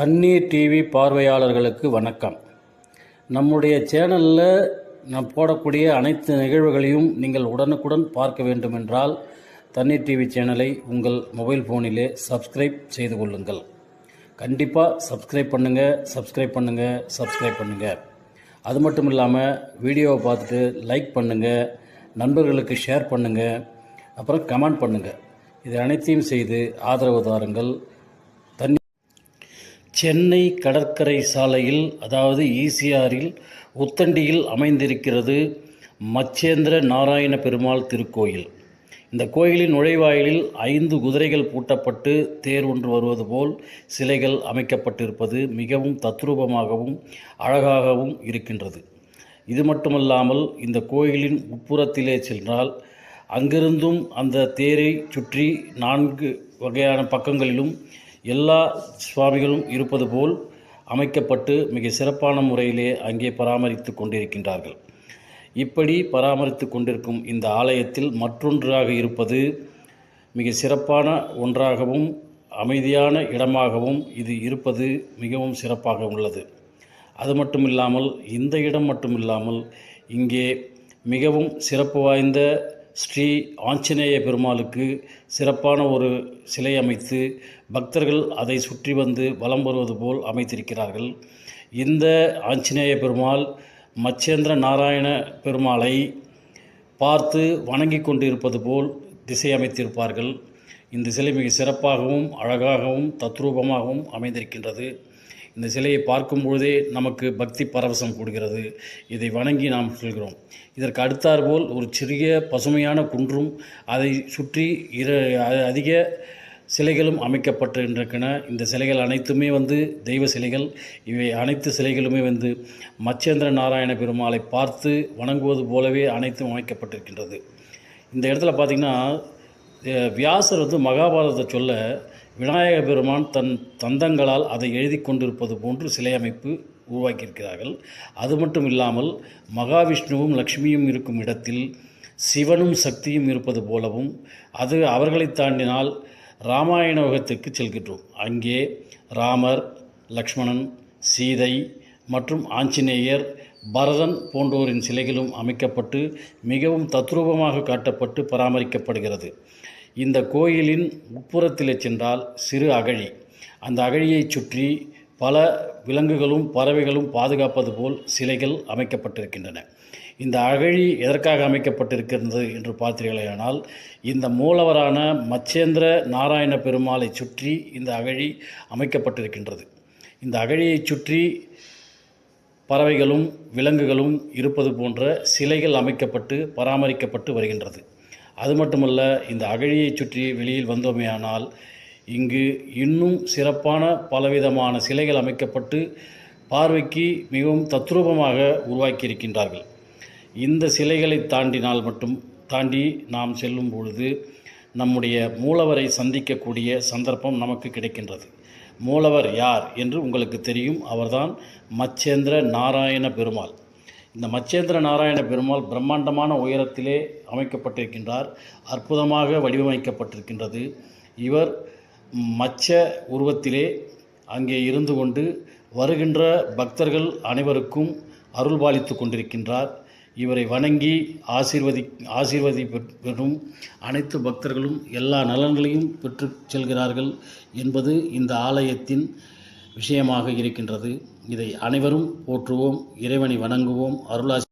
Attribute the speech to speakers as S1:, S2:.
S1: தண்ணீர் டிவி பார்வையாளர்களுக்கு வணக்கம். நம்முடைய சேனலில் நம் போடக்கூடிய அனைத்து நிகழ்வுகளையும் நீங்கள் உடனுக்குடன் பார்க்க வேண்டுமென்றால் தண்ணீர் டிவி சேனலை உங்கள் மொபைல் ஃபோனிலே சப்ஸ்கிரைப் செய்து கொள்ளுங்கள். கண்டிப்பாக சப்ஸ்கிரைப் பண்ணுங்கள் சப்ஸ்கிரைப் பண்ணுங்கள் சப்ஸ்கிரைப் பண்ணுங்கள் அது மட்டும் இல்லாமல் வீடியோவை பார்த்துட்டு லைக் பண்ணுங்கள் நண்பர்களுக்கு ஷேர் பண்ணுங்கள் அப்புறம் கமெண்ட் பண்ணுங்கள் இது அனைத்தையும் செய்து ஆதரவு தாருங்கள். சென்னை கடற்கரை சாலையில் அதாவது ஈசிஆரில் உத்தண்டியில் அமைந்திருக்கிறது மச்சேந்திர நாராயண பெருமாள் திருக்கோயில். இந்த கோயிலின் நுழைவாயிலில் ஐந்து குதிரைகள் பூட்டப்பட்டு தேர் ஒன்று வருவது போல் சிலைகள் அமைக்கப்பட்டிருப்பது மிகவும் தத்ரூபமாகவும் அழகாகவும் இருக்கின்றது. இது மட்டுமல்லாமல் இந்த கோயிலின் உட்புறத்திலே சென்றால் அங்கிருந்தும் அந்த தேரை சுற்றி நான்கு வகையான பக்கங்களிலும் எல்லா சுவாமிகளும் இருப்பது போல் அமைக்கப்பட்டு மிக சிறப்பான முறையிலே அங்கே பராமரித்து கொண்டிருக்கின்றார்கள். இப்படி பராமரித்து கொண்டிருக்கும் இந்த ஆலயத்தில் மற்றொன்றாக இருப்பது மிக சிறப்பான ஒன்றாகவும் அமைதியான இடமாகவும் இது இருப்பது மிகவும் சிறப்பாக உள்ளது. அது மட்டும் இல்லாமல் இந்த இடம் மட்டும் இல்லாமல் இங்கே மிகவும் சிறப்பு வாய்ந்த ஸ்ரீ ஆஞ்சநேய பெருமாளுக்கு சிறப்பான ஒரு சிலை அமைத்து பக்தர்கள் அதை சுற்றி வந்து வலம் வருவது போல் அமைத்திருக்கிறார்கள். இந்த ஆஞ்சநேய பெருமாள் மச்சேந்திர நாராயண பெருமாளை பார்த்து வணங்கி கொண்டிருப்பது போல் திசை அமைத்திருப்பார்கள். இந்த சிலை மிக சிறப்பாகவும் அழகாகவும் தத்ரூபமாகவும் அமைந்திருக்கின்றது. இந்த சிலையை பார்க்கும் பொழுதே நமக்கு பக்தி பரவசம் கூடுகிறது. இதை வணங்கி நாம் செல்கிறோம். இதற்கு அடுத்தாற்போல் ஒரு சிறிய பசுமையான குன்றும் அதை சுற்றி இர அதிக சிலைகளும் அமைக்கப்பட்டிருக்கின்றன. இந்த சிலைகள் அனைத்துமே வந்து தெய்வ சிலைகள். இவை அனைத்து சிலைகளுமே வந்து மச்சேந்திர நாராயண பெருமாளை பார்த்து வணங்குவது போலவே அனைத்தும் அமைக்கப்பட்டிருக்கின்றது. இந்த இடத்துல பார்த்திங்கன்னா வியாசர் வந்து மகாபாரதத்தை சொல்ல விநாயக பெருமான் தன் தந்தங்களால் அதை எழுதி கொண்டிருப்பது போன்று சிலை அமைப்பு உருவாக்கியிருக்கிறார்கள். அது மட்டும் இல்லாமல் மகாவிஷ்ணுவும் லக்ஷ்மியும் இருக்கும் இடத்தில் சிவனும் சக்தியும் இருப்பது போலவும் அது அவர்களை தாண்டினால் ராமாயண யுகத்திற்கு செல்கின்றோம். அங்கே ராமர் லக்ஷ்மணன் சீதை மற்றும் ஆஞ்சநேயர் பரதன் போன்றோரின் சிலைகளும் அமைக்கப்பட்டு மிகவும் தத்ரூபமாக காட்டப்பட்டு பராமரிக்கப்படுகிறது. இந்த கோயிலின் உட்புறத்திலே சென்றால் சிறு அகழி. அந்த அகழியைச் சுற்றி பல விலங்குகளும் பறவைகளும் பாதுகாப்பது போல் சிலைகள் அமைக்கப்பட்டிருக்கின்றன. இந்த அகழி எதற்காக அமைக்கப்பட்டிருக்கிறது என்று பார்த்தீர்களேயானால் இந்த மூலவரான மச்சேந்திர நாராயண பெருமாளை சுற்றி இந்த அகழி அமைக்கப்பட்டிருக்கின்றது. இந்த அகழியைச் சுற்றி பறவைகளும் விலங்குகளும் இருப்பது போன்ற சிலைகள் அமைக்கப்பட்டு பராமரிக்கப்பட்டு வருகின்றது. அது மட்டுமல்ல இந்த அகழியைச் சுற்றி வெளியில் வந்தோமேயானால் இங்கு இன்னும் சிறப்பான பலவிதமான சிலைகள் அமைக்கப்பட்டு பார்வைக்கு மிகவும் தத்ரூபமாக உருவாக்கியிருக்கின்றார்கள். இந்த சிலைகளை தாண்டினால் மட்டும் தாண்டி நாம் செல்லும் பொழுது நம்முடைய மூலவரை சந்திக்கக்கூடிய சந்தர்ப்பம் நமக்கு கிடைக்கின்றது. மூலவர் யார் என்று உங்களுக்கு தெரியும். அவர்தான் மச்சேந்திர நாராயண பெருமாள். இந்த மச்சேந்திர நாராயண பெருமாள் பிரம்மாண்டமான உயரத்திலே அமைக்கப்பட்டிருக்கின்றார். அற்புதமாக வடிவமைக்கப்பட்டிருக்கின்றது. இவர் மச்ச உருவத்திலே அங்கே இருந்து கொண்டு வருகின்ற பக்தர்கள் அனைவருக்கும் அருள்பாலித்து கொண்டிருக்கின்றார். இவரை வணங்கி ஆசீர்வதி ஆசீர்வதி பெறும் அனைத்து பக்தர்களும் எல்லா நலன்களையும் பெற்று செல்கிறார்கள் என்பது இந்த ஆலயத்தின் விஷயமாக இருக்கின்றது. இதை அனைவரும் போற்றுவோம். இறைவனை வணங்குவோம். அருளாசி